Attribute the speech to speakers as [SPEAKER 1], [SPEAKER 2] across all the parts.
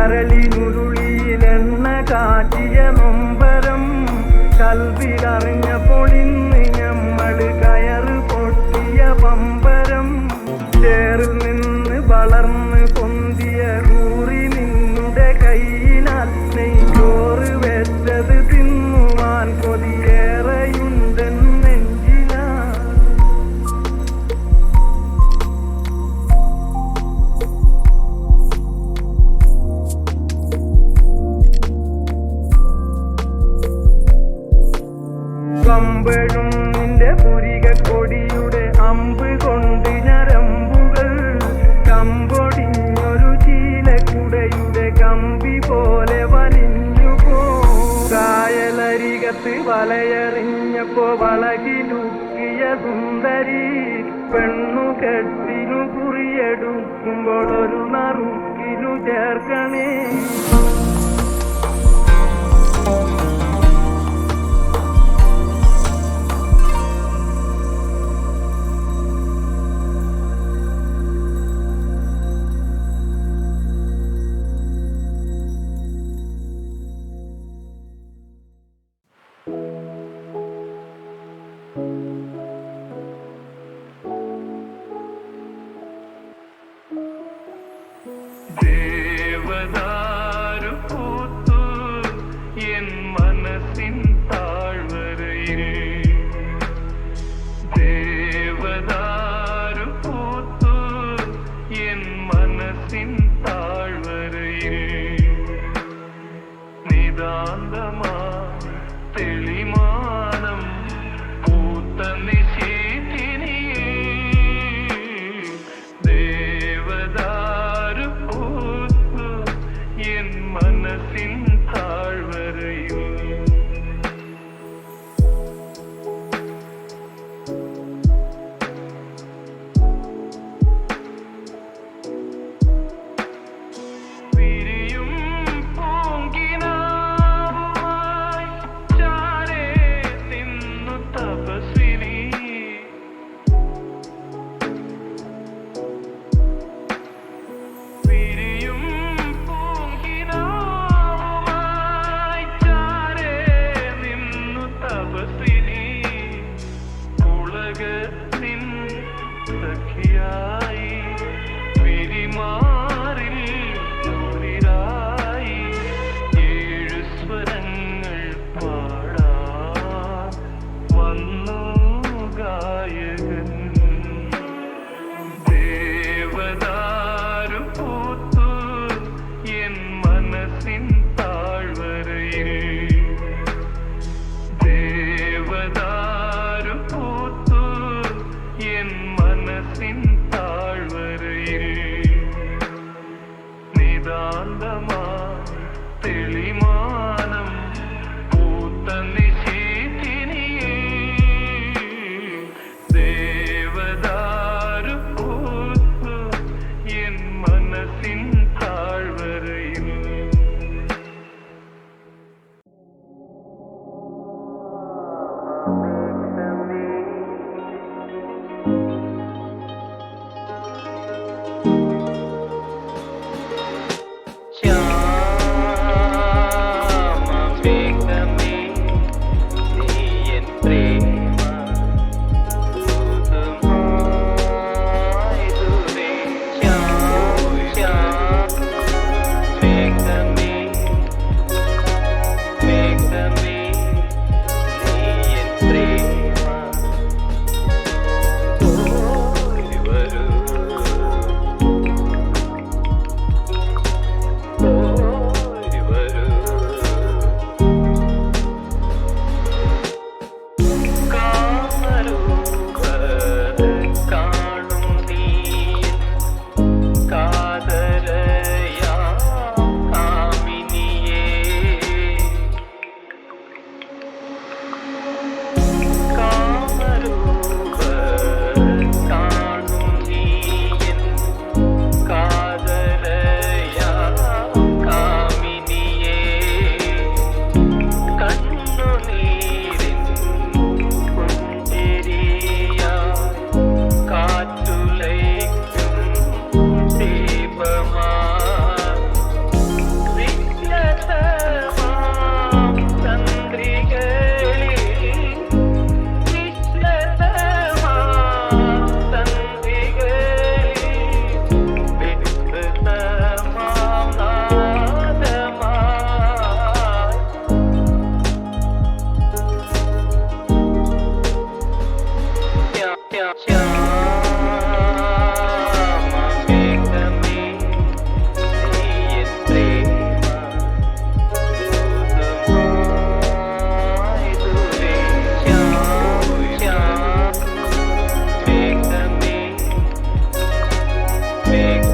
[SPEAKER 1] cara ali. പെണ്ണു കുറിയെടുക്കുമ്പോൾ ഒരു നറുക്കിനു ചേർക്കണേ.
[SPEAKER 2] give it. big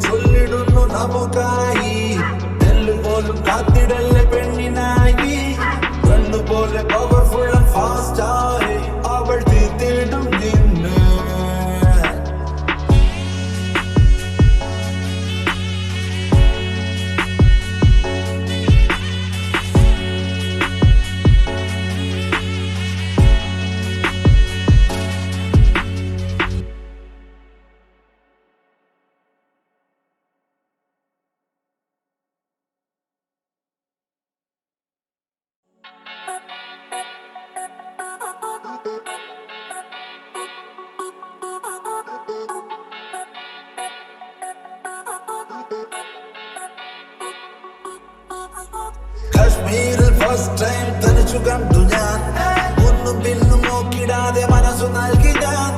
[SPEAKER 2] ചൊല്ലിടുന്നു നമുക്കാ കണ്ടു ഞാൻ ഒന്നും പിന്നും നോക്കിടാതെ മനസ്സു നൽകി ഞാൻ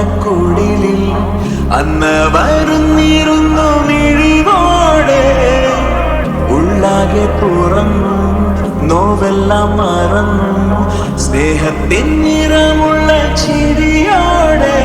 [SPEAKER 3] ഓടക്കുടിലിൽ അന്ന് വരുന്നിരുന്നു നിഴിവോടെ ഉള്ളാകെ തുറന്നു നോവെല്ലാം മറന്നു. സ്നേഹത്തിൻ നിറമുള്ള ചിരിയോടെ.